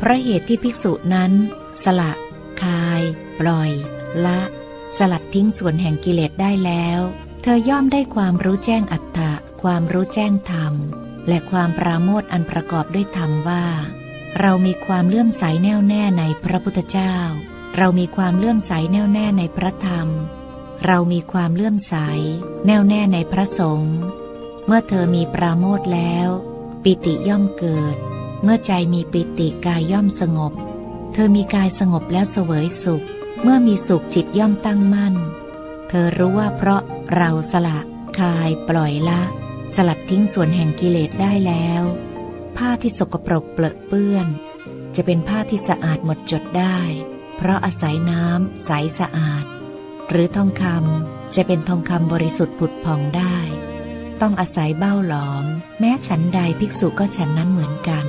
เพราะเหตุที่ภิกษุนั้น สละ คาย ปล่อย ละ สลัดทิ้งส่วนแห่งกิเลสได้แล้ว เธอย่อมได้ความรู้แจ้งอัตตะความรู้แจ้งธรรม และความปราโมทอันประกอบด้วยธรรมว่า เรามีความเลื่อมใสแน่วแน่ในพระพุทธเจ้า เรามีความเลื่อมใสแน่วแน่ในพระธรรม เรามีความเลื่อมใส แน่วแน่ในพระสงฆ์เมื่อเธอมีปราโมทแล้ว ปิติย่อมเกิด เมื่อใจมีปิติกายย่อมสงบ เธอมีกายสงบแล้วเสวยสุข เมื่อมีสุขจิตย่อมตั้งมั่น เธอรู้ว่าเพราะเราสละคายปล่อยละ สลัดทิ้งส่วนแห่งกิเลสได้แล้ว ผ้าที่สกปรกเปลอะเปื้อน จะเป็นผ้าที่สะอาดหมดจดได้ เพราะอาศัยน้ำใสสะอาด หรือทองคำจะเป็นทองคำบริสุทธิ์ผุดผ่องได้ ต้องอาศัยเบ้าหลอม แม้ฉันใดภิกษุก็ฉันนั้นเหมือนกัน